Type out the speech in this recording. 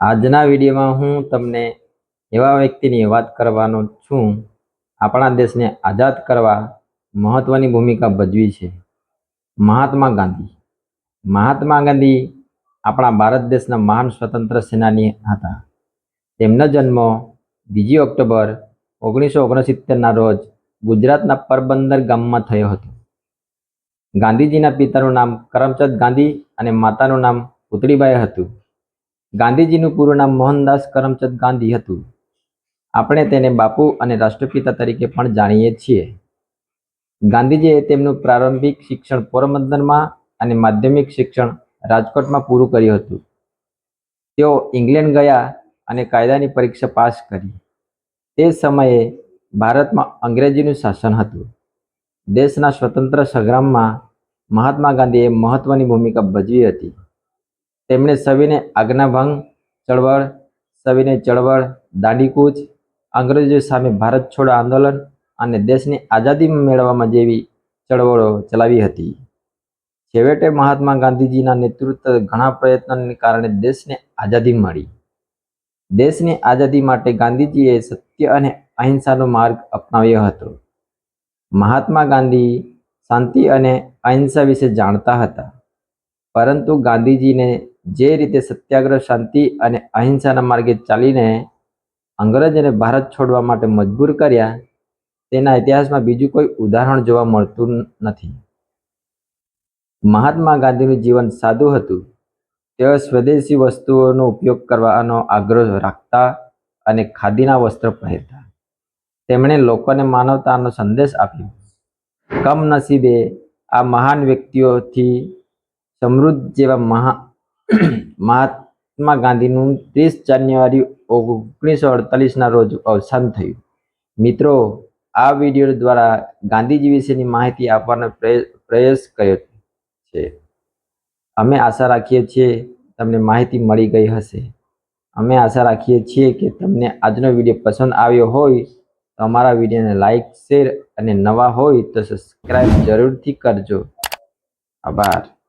આજના વિડીયોમાં હું તમને એવા વ્યક્તિની વાત કરવાનો છું, આપણા દેશને આઝાદ કરવા મહત્વની ભૂમિકા ભજવી છે. મહાત્મા ગાંધી. મહાત્મા ગાંધી આપણા ભારત દેશના મહાન સ્વતંત્ર સેનાની હતા. તેમનો જન્મ બીજી ઓક્ટોબર ઓગણીસો ઓગણસિત્તેરના રોજ ગુજરાતના પરબંદર ગામમાં થયો હતો. ગાંધીજીના પિતાનું નામ કરમચંદ ગાંધી અને માતાનું નામ પુતળીબાઈ હતું. ગાંધીજીનું પૂરું નામ મોહનદાસ કરમચંદ ગાંધી હતું. આપણે તેને બાપુ અને રાષ્ટ્રપિતા તરીકે પણ જાણીએ છીએ. ગાંધીજીએ તેમનું પ્રારંભિક શિક્ષણ પોરબંદરમાં અને માધ્યમિક શિક્ષણ રાજકોટમાં પૂરું કર્યું હતું. તેઓ ઇંગ્લેન્ડ ગયા અને કાયદાની પરીક્ષા પાસ કરી. તે સમયે ભારતમાં અંગ્રેજીનું શાસન હતું. દેશના સ્વતંત્ર સંગ્રામમાં મહાત્મા ગાંધીએ મહત્વની ભૂમિકા ભજવી હતી. તેમણે સવિને આજ્ઞાભંગ ચળવળ, સવિને ચળવળ દાંડીકૂચ અંગ્રેજો સામે ભારત છોડો આંદોલન અને દેશની આઝાદી મેળવવામાં જેવી ચળવળો ચલાવી હતી. છેવટે મહાત્મા ગાંધીજીના નેતૃત્વ ઘણા પ્રયત્નોને કારણે દેશને આઝાદી મળી. દેશની આઝાદી માટે ગાંધીજીએ સત્ય અને અહિંસાનો માર્ગ અપનાવ્યો હતો. મહાત્મા ગાંધી શાંતિ અને અહિંસા વિશે જાણતા હતા. પરંતુ ગાંધીજીને જે રીતે સત્યાગ્રહ, શાંતિ અને અહિંસાના માર્ગે ચાલીને અંગ્રેજોને ભારત છોડવા માટે મજબૂર કર્યા, તેના ઇતિહાસમાં બીજું કોઈ ઉદાહરણ જોવા મળતું નથી. મહાત્મા ગાંધીનું જીવન સાદું હતું. તેઓ સ્વદેશી વસ્તુઓનો ઉપયોગ કરવાનો આગ્રહ રાખતા અને ખાદીના વસ્ત્ર પહેરતા. તેમણે લોકોને માનવતાનો સંદેશ આપ્યો. કમનસીબે આ મહાન વ્યક્તિઓથી સમૃદ્ધ જેવા મહા મહાત્મા ગાંધીનું ત્રીસ જાન્યુઆરી ઓગણીસો અડતાલીસના રોજ અવસાન થયું. મિત્રો, આ વીડિયો દ્વારા ગાંધીજી વિશેની માહિતી આપવાનો પ્રય- પ્રયાસ કર્યો છે. અમે આશા રાખીએ છીએ તમને માહિતી મળી ગઈ હશે. અમે આશા રાખીએ છીએ કે તમને આજનો વીડિયો પસંદ આવ્યો હોય તો અમારા વિડીયોને લાઇક શેર અને નવા હોય તો સબસ્ક્રાઈબ જરૂરથી કરજો. આભાર.